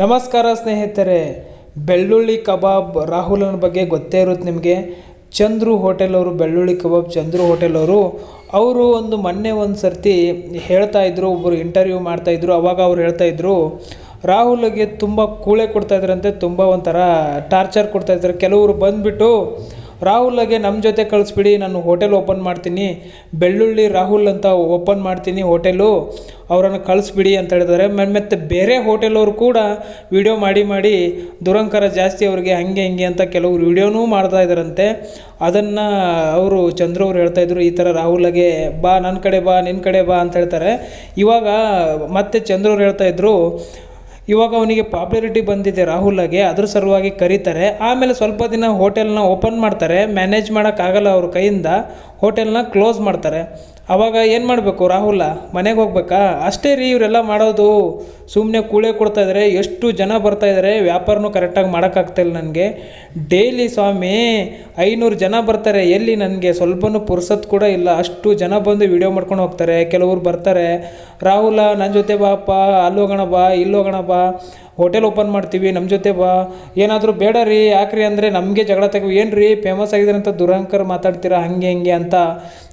ನಮಸ್ಕಾರ ಸ್ನೇಹಿತರೆ. ಬೆಳ್ಳುಳ್ಳಿ ಕಬಾಬ್ ರಾಹುಲನ ಬಗ್ಗೆ ಗೊತ್ತೇ ಇರುತ್ತೆ ನಿಮಗೆ. ಚಂದ್ರು ಹೋಟೆಲ್ ಅವರು ಬೆಳ್ಳುಳ್ಳಿ ಕಬಾಬ್ ಚಂದ್ರು ಹೋಟೆಲ್ ಅವರು ಅವರು ಒಂದು ಮೊನ್ನೆ ಒಂದು ಸರ್ತಿ ಹೇಳ್ತಾ ಇದ್ರು ಒಬ್ಬರು ಇಂಟರ್ವ್ಯೂ ಮಾಡ್ತಾ ಇದ್ರು, ಅವಾಗ ಅವ್ರು ಹೇಳ್ತಾ ಇದ್ರು, ರಾಹುಲ್ಗೆ ತುಂಬ ಕೂಳೆ ಕೊಡ್ತಾ ಇದ್ರಂತೆ, ತುಂಬ ಒಂಥರ ಟಾರ್ಚರ್ ಕೊಡ್ತಾ ಇದ್ದಾರೆ ಕೆಲವರು ಬಂದುಬಿಟ್ಟು ರಾಹುಲ್ಗೆ ನಮ್ಮ ಜೊತೆ ಕಳಿಸ್ಬಿಡಿ, ನಾನು ಹೋಟೆಲ್ ಓಪನ್ ಮಾಡ್ತೀನಿ. ಬೆಳ್ಳುಳ್ಳಿ ರಾಹುಲ್ ಅಂತ ಓಪನ್ ಮಾಡ್ತೀನಿ ಹೋಟೆಲು. ಅವರನ್ನು ಕಳಿಸ್ಬಿಡಿ ಅಂತ ಹೇಳಿದ್ದಾರೆ. ಮತ್ತೆ ಬೇರೆ ಹೋಟೆಲವರು ಕೂಡ ವಿಡಿಯೋ ಮಾಡಿ ಮಾಡಿ ದುರಂಕಾರ ಜಾಸ್ತಿ ಅವರಿಗೆ ಹಂಗೆ ಹಿಂಗೆ ಅಂತ ಕೆಲವರು ವಿಡಿಯೋನೂ ಮಾಡ್ತಾ ಇದ್ದಾರಂತೆ. ಅದನ್ನು ಅವರು ಚಂದ್ರು ಹೇಳ್ತಾ ಇದ್ರು, ಈ ಥರ ರಾಹುಲ್ಗೆ ಬಾ ನನ್ನ ಕಡೆ ಬಾ ನಿನ್ನ ಕಡೆ ಬಾ ಅಂತ ಹೇಳ್ತಾರೆ. ಇವಾಗ ಮತ್ತೆ ಚಂದ್ರು ಅವ್ರು ಹೇಳ್ತಾ ಇದ್ರು ಇವಾಗ ಅವನಿಗೆ ಪಾಪ್ಯುಲಾರಿಟಿ ಬಂದಿದೆ ರಾಹುಲ್ಗೆ ಅದ್ರ ಸಲುವಾಗಿ ಕರೀತಾರೆ. ಆಮೇಲೆ ಸ್ವಲ್ಪ ದಿನ ಹೋಟೆಲ್ನ ಓಪನ್ ಮಾಡ್ತಾರೆ. ಮ್ಯಾನೇಜ್ ಮಾಡೋಕ್ಕಾಗಲ್ಲ ಅವ್ರ ಕೈಯಿಂದ ಹೋಟೆಲ್ನ ಕ್ಲೋಸ್ ಮಾಡ್ತಾರೆ. ಅವಾಗ ಏನು ಮಾಡಬೇಕು ರಾಹುಲ? ಮನೆಗೆ ಹೋಗ್ಬೇಕಾ? ಅಷ್ಟೇ ರೀ ಇವರೆಲ್ಲ ಮಾಡೋದು. ಸುಮ್ಮನೆ ಕೂಳೆ ಕೊಡ್ತಾ ಇದ್ದಾರೆ ಎಷ್ಟು ಜನ ಬರ್ತಾ ಇದ್ದಾರೆ ವ್ಯಾಪಾರನೂ ಕರೆಕ್ಟಾಗಿ ಮಾಡೋಕ್ಕಾಗ್ತಾಯಿಲ್ಲ ನನಗೆ. ಡೈಲಿ ಸ್ವಾಮಿ, ಐನೂರು ಜನ ಬರ್ತಾರೆ. ಎಲ್ಲಿ ನನಗೆ? ಸ್ವಲ್ಪನೂ ಪುರ್ಸತ್ ಕೂಡ ಇಲ್ಲ. ಅಷ್ಟು ಜನ ಬಂದು ವಿಡಿಯೋ ಮಾಡ್ಕೊಂಡು ಹೋಗ್ತಾರೆ. ಕೆಲವರು ಬರ್ತಾರೆ. ರಾಹುಲ ನನ್ನ ಜೊತೆ ಬಾಪ್ಪ ಅಲ್ಲಿ ಹೋಗೋಣ ಬಾ, ಇಲ್ಲಿ ಹೋಗೋಣ ಬಾ. ಹೋಟೆಲ್ ಓಪನ್ ಮಾಡ್ತೀವಿ ನಮ್ಮ ಜೊತೆ ಬಾ. ಏನಾದರೂ ಬೇಡ ರೀ, ಯಾಕ್ರಿ ಅಂದರೆ ನಮಗೆ ಜಗಳ ತೆಗೋ ಏನು ರೀ ಫೇಮಸ್ ಆಗಿದ್ದಾರೆ ಅಂತ ದುರಂಕರ್ ಮಾತಾಡ್ತೀರಾ, ಹಂಗೆ ಹಿಂಗೆ ಅಂತ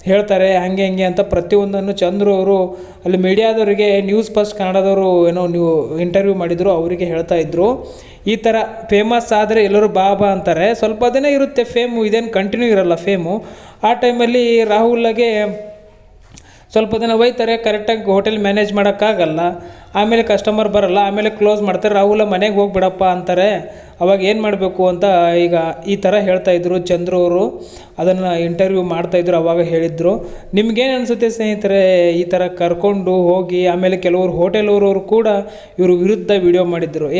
ಹೇಳ್ತಾರೆ, ಹಂಗೆ ಹಿಂಗೆ ಅಂತ ಪ್ರತಿಯೊಂದನ್ನು ಚಂದ್ರು ಅವರು, ಅಲ್ಲಿ ಮೀಡಿಯಾದವರಿಗೆ ನ್ಯೂಸ್ ಫಸ್ಟ್ ಕನ್ನಡದವರು ಏನೋ ನೀವು ಇಂಟರ್ವ್ಯೂ ಮಾಡಿದರು, ಅವರಿಗೆ ಹೇಳ್ತಾ ಇದ್ದರು ಈ ಥರ ಫೇಮಸ್ ಆದರೆ ಎಲ್ಲರೂ ಬಾ ಬಾ ಅಂತಾರೆ. ಸ್ವಲ್ಪ ದಿನ ಇರುತ್ತೆ ಫೇಮು ಇದೇನು ಕಂಟಿನ್ಯೂ ಇರಲ್ಲ ಫೇಮು ಆ ಟೈಮಲ್ಲಿ ರಾಹುಲ್ಗೆ ಸ್ವಲ್ಪ ದಿನ ಒಯ್ತಾರೆ ಕರೆಕ್ಟಾಗಿ ಹೋಟೆಲ್ ಮ್ಯಾನೇಜ್ ಮಾಡೋಕ್ಕಾಗಲ್ಲ. ಆಮೇಲೆ ಕಸ್ಟಮರ್ ಬರಲ್ಲ, ಆಮೇಲೆ ಕ್ಲೋಸ್ ಮಾಡ್ತಾರೆ, ರಾಹುಲ, ಮನೆಗೆ ಹೋಗ್ಬಿಡಪ್ಪ ಅಂತಾರೆ. ಅವಾಗ ಏನು ಮಾಡಬೇಕು ಅಂತ ಈಗ ಈ ಥರ ಹೇಳ್ತಾಯಿದ್ರು ಚಂದ್ರು ಅವರು. ಅದನ್ನು ಇಂಟರ್ವ್ಯೂ ಮಾಡ್ತಾಯಿದ್ರು ಅವಾಗ ಹೇಳಿದರು. ನಿಮ್ಗೇನು ಅನಿಸುತ್ತೆ ಸ್ನೇಹಿತರೆ ಈ ಥರ ಕರ್ಕೊಂಡು ಹೋಗಿ, ಆಮೇಲೆ ಕೆಲವರು ಹೋಟೆಲ್ ಅವರು ಕೂಡ ಇವರು ವಿರುದ್ಧ ವಿಡಿಯೋ ಮಾಡಿದ್ದರು ಏನೋ